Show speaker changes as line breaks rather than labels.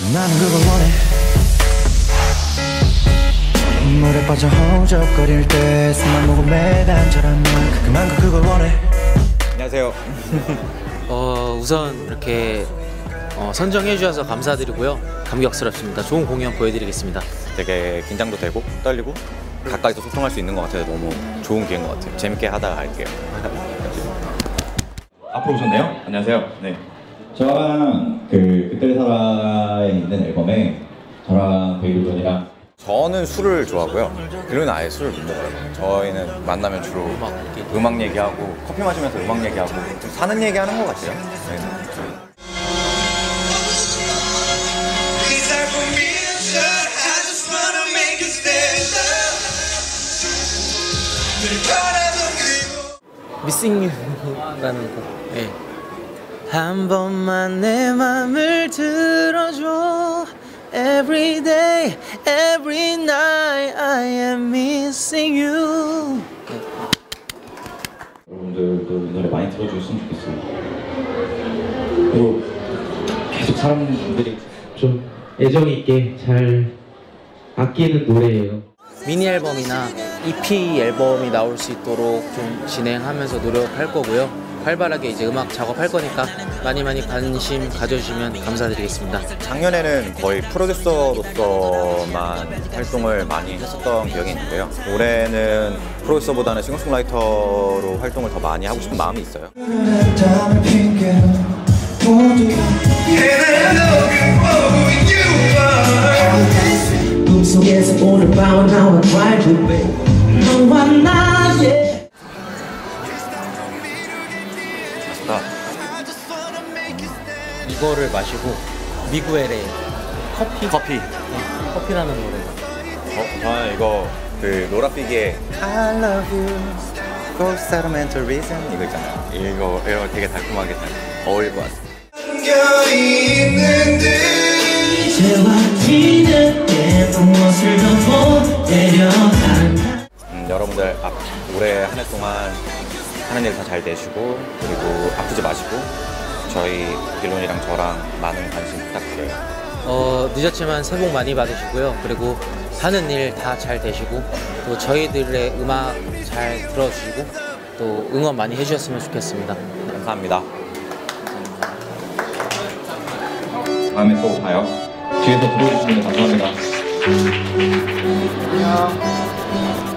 나는 그걸 원해 물에 빠져 허우적거릴 때 숨만 모고 매단처럼 난 그만큼 그걸 원해
안녕하세요.
어, 우선 이렇게 어, 선정해 주셔서 감사드리고요. 감격스럽습니다. 좋은 공연 보여드리겠습니다.
되게 긴장도 되고 떨리고 가까이서 소통할 수 있는 것 같아서 너무 좋은 기회인 것 같아요. 재밌게 하다 갈게요.
앞으로 오셨네요. 안녕하세요. 네. 저랑 그 그때 살아에 있는 앨범에 저랑 베이블론이랑
저는 술을 좋아하고요. 그는 아예 술을 못 먹어요. 저희는 만나면 주로
음악 얘기.
음악 얘기하고 커피 마시면서 음악 얘기하고 좀 사는 얘기하는 것 같아요. 네.
미싱 유라는 곡. 예. 한 번만 내 맘을 들어줘. Every day, every night, I am missing you.
여러분들도 이 노래 많이 들어주셨으면 좋겠어요. 그리고 계속 사람들이
좀 애정 있게 잘 아끼는 노래예요.
미니 앨범이나 EP 앨범이 나올 수 있도록 좀 진행하면서 노력할 거고요. 활발하게 이제 음악 작업할 거니까 많이 많이 관심 가져주시면 감사드리겠습니다.
작년에는 거의 프로듀서로서만 활동을 많이 했었던 기억이 있는데요. 올해는 프로듀서보다는 싱어송라이터로 활동을 더 많이 하고 싶은 마음이 있어요.
꿈속에서 오늘 밤은 나와 drive away. 너와
나
이거를 마시고 미구엘의 커피
커피.
네, 커피라는 노래.
어, 저는 이거 그 노라피기의 I love you for sentimental reason 이거 있잖아요. 이거 이거 되게 달콤하게 잘 어울릴 것 같아요.
결이 있는 듯
이제와 뒤늦게 무엇을 더 보내려 한다.
음, 여러분들 앞, 올해 한 해 동안 하는 일 다 잘 되시고 그리고 아프지 마시고 저희 빌론이랑 저랑 많은 관심 부탁드려요.
어, 늦었지만 새해 복 많이 받으시고요. 그리고 하는 일 다 잘 되시고 또 저희들의 음악 잘 들어주시고 또 응원 많이 해주셨으면 좋겠습니다.
감사합니다.
다음에 또 봐요. 뒤에서 들어주시면 감사합니다.
안녕